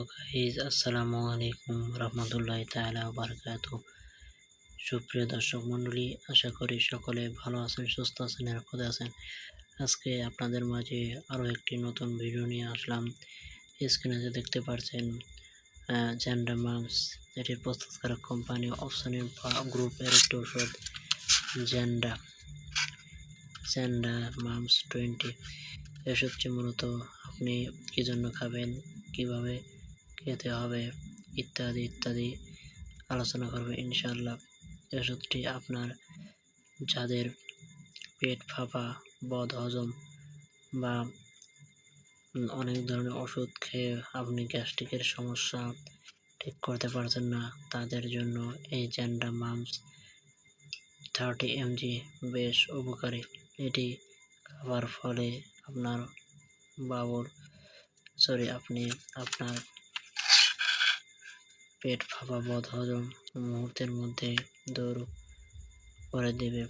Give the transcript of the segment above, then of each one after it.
Hello guys আসসালামু আলাইকুম রহমতুল্লাহ তাআলা বারকাত সুপ্রিয় দর্শক মণ্ডলী, আশা করি সকলে ভালো আছেন, সুস্থ আছেন, নিরাপদে আছেন। আজকে আপনাদের মাঝে আরও একটি নতুন ভিডিও নিয়ে আসলাম। স্ক্রিনে যে দেখতে পাচ্ছেন জ্যান্ডা মামস এটির প্রস্তুতকারক কোম্পানি অপশনের গ্রুপের একটি ওষুধ জ্যান্ডা জ্যান্ডা মামস টোয়েন্টি ওষুধটি মূলত আপনি কী জন্য খাবেন, কীভাবে খেতে হবে, ইত্যাদি ইত্যাদি আলোচনা করবে ইনশাল্লাহ ওষুধটি আপনার যাদের পেট ফাঁপা, বদ, হজম বা অনেক ধরনের ওষুধ খেয়ে আপনি গ্যাস্ট্রিকের সমস্যা ঠিক করতে পারছেন না, তাদের জন্য এই জ্যান্ডা মামস থার্টি এমজি বেশ উপকারী। এটি খাবার ফলে আপনার বাবুর সরি, আপনি আপনার পেট ফাঁপা বোধ হজম মুহূর্তের মধ্যে দূর করে দেবে।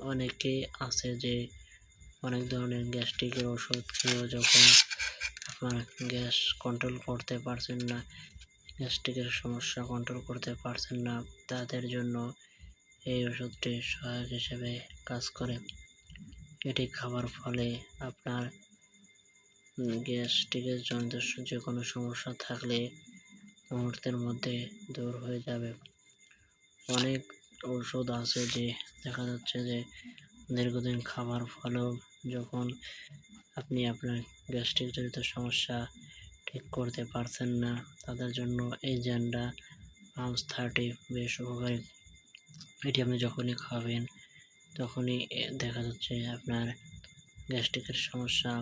অনেকে আছে যে অনেক ধরনের গ্যাস্ট্রিকের ওষুধ খেয়েও যখন আপনার গ্যাস কন্ট্রোল করতে পারছেন না, গ্যাস্ট্রিকের সমস্যা কন্ট্রোল করতে পারছেন না, তাদের জন্য এই ওষুধটি সহায়ক হিসেবে কাজ করে। এটি খাবার ফলে আপনার গ্যাস্ট্রিকের জনিত যে কোনো সমস্যা থাকলে মুহূর্তের মধ্যে দূর হয়ে যাবে। অনেক ঔষধ আছে যে দেখা যাচ্ছে যে দীর্ঘদিন খাবার ফলেও যখন আপনি আপনার গ্যাস্ট্রিক জনিত সমস্যা ঠিক করতে পারছেন না, তাদের জন্য এই জ্যান্ডা পাঁচ থার্টি বেশ উপকারী। এটি আপনি যখনই খাবেন, তখনই দেখা যাচ্ছে আপনার গ্যাস্ট্রিকের সমস্যা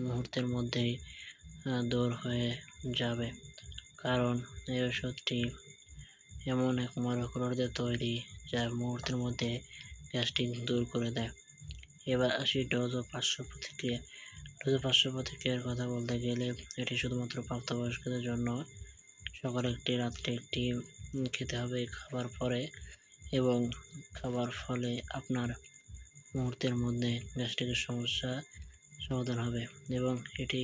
মুহূর্তের মধ্যেই দূর হয়ে যাবে। কারণ এই ওষুধটি এমন এক মরকুলার দিয়ে তৈরি যা মুহূর্তের মধ্যে গ্যাস্ট্রিক দূর করে দেয়। এবার আসি ডোজ ও পাঁচশো প্রতিক্রিয়া। ডোজ ও পাঁচশো প্রতিক্রিয়ার কথা বলতে গেলে এটি শুধুমাত্র প্রাপ্তবয়স্কদের জন্য, সকালে একটি রাত্রে একটি খেতে হবে খাবার পরে এবং খাবার ফলে আপনার মুহূর্তের মধ্যে গ্যাস্ট্রিকের সমস্যা সমাধান হবে এবং এটি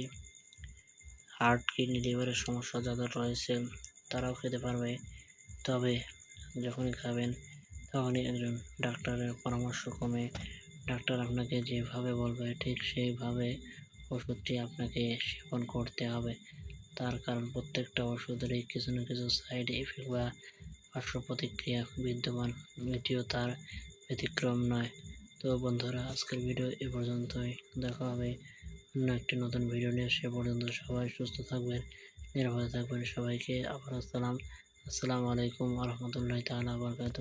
হার্ট, কিডনি, লিভারের সমস্যা যাদের রয়েছে তারাও খেতে পারবে। তবে যখনই খাবেন তখনই একজন ডাক্তারের পরামর্শ কমে। ডাক্তার আপনাকে যেভাবে বলবে ঠিক সেইভাবে ওষুধটি আপনাকে সেবন করতে হবে। তার কারণ প্রত্যেকটা ওষুধেরই কিছু না কিছু সাইড এফেক্ট বা পার্শ্ব প্রতিক্রিয়া বিদ্যমান, এটিও তার ব্যতিক্রম নয়। তো বন্ধুরা, আজকের ভিডিও এ পর্যন্তই। দেখা হবে অন্য একটি নতুন ভিডিও নিয়ে সে পর্যন্ত সবাই সুস্থ থাকবেন, নিরাপদে থাকবেন। সবাইকে আবার আসসালাম। আসসালামু আলাইকুম রহমতুল্লাহ তালা বরকাত